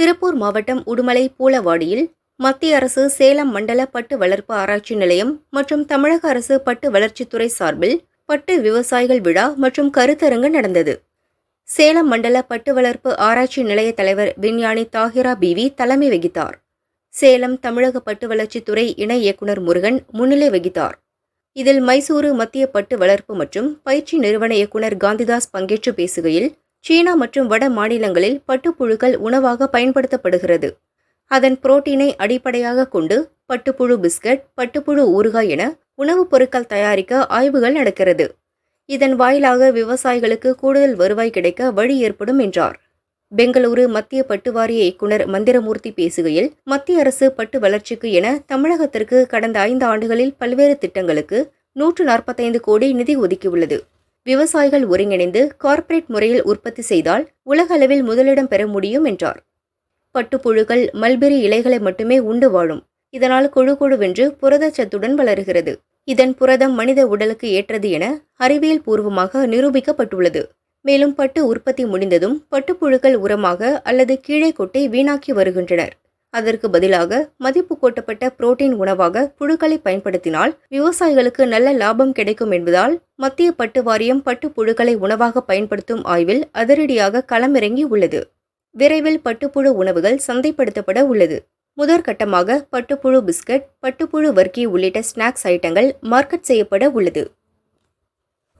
திருப்பூர் மாவட்டம் உடுமலை பூலவாடியில் மத்திய அரசு சேலம் மண்டல பட்டு வளர்ப்பு ஆராய்ச்சி நிலையம் மற்றும் தமிழக அரசு பட்டு வளர்ச்சித்துறை சார்பில் பட்டு விவசாயிகள் விழா மற்றும் கருத்தரங்கு நடந்தது. சேலம் மண்டல பட்டு வளர்ப்பு ஆராய்ச்சி நிலைய தலைவர் விஞ்ஞானி தாஹிரா பிவி தலைமை வகித்தார். சேலம் தமிழக பட்டு வளர்ச்சித்துறை இணை இயக்குனர் முருகன் முன்னிலை வகித்தார். இதில் மைசூரு மத்திய பட்டு வளர்ப்பு மற்றும் பயிற்சி நிறுவன இயக்குனர் காந்திதாஸ் பங்கேற்று பேசுகையில் சீனா மற்றும் வட மாநிலங்களில் பட்டுப்புழுக்கள் உணவாக பயன்படுத்தப்படுகிறது. அதன் புரோட்டீனை அடிப்படையாக கொண்டு பட்டுப்புழு பிஸ்கட் பட்டுப்புழு ஊறுகாய் என உணவுப் பொருட்கள் தயாரிக்க ஆய்வுகள் நடக்கிறது. இதன் வாயிலாக விவசாயிகளுக்கு கூடுதல் வருவாய் கிடைக்க வழி ஏற்படும் என்றார். பெங்களூரு மத்திய பட்டு வாரிய இயக்குனர் மந்திரமூர்த்தி பேசுகையில் மத்திய அரசு பட்டு வளர்ச்சிக்கு என தமிழகத்திற்கு கடந்த ஐந்து ஆண்டுகளில் பல்வேறு திட்டங்களுக்கு நூற்று நாற்பத்தைந்து கோடி நிதி ஒதுக்கியுள்ளது. விவசாயிகள் ஒருங்கிணைந்து கார்ப்பரேட் முறையில் உற்பத்தி செய்தால் உலக அளவில் முதலிடம் பெற முடியும் என்றார். பட்டுப்புழுக்கள் மல்பெரி இலைகளை மட்டுமே உண்டு வாழும். இதனால் கொழு கொழுவென்று புரதச்சத்துடன் வளருகிறது. இதன் புரதம் மனித உடலுக்கு ஏற்றது என அறிவியல் பூர்வமாக நிரூபிக்கப்பட்டுள்ளது. மேலும் பட்டு உற்பத்தி முடிந்ததும் பட்டுப்புழுக்கள் உரமாக அல்லது கீழே கொட்டை வீணாக்கி வருகின்றனர். அதற்கு பதிலாக மதிப்பு கூட்டப்பட்ட புரோட்டீன் உணவாக புழுக்களை பயன்படுத்தினால் விவசாயிகளுக்கு நல்ல லாபம் கிடைக்கும் என்பதால் மத்திய பட்டு வாரியம் பட்டு புழுக்களை உணவாக பயன்படுத்தும் ஆய்வில் அதிரடியாக களமிறங்கி உள்ளது. விரைவில் பட்டுப்புழு உணவுகள் சந்தைப்படுத்தப்பட உள்ளது. முதற்கட்டமாக பட்டுப்புழு பிஸ்கட் பட்டுப்புழு வர்க்கி உள்ளிட்ட ஸ்நாக்ஸ் ஐட்டங்கள் மார்க்கெட் செய்யப்பட உள்ளது.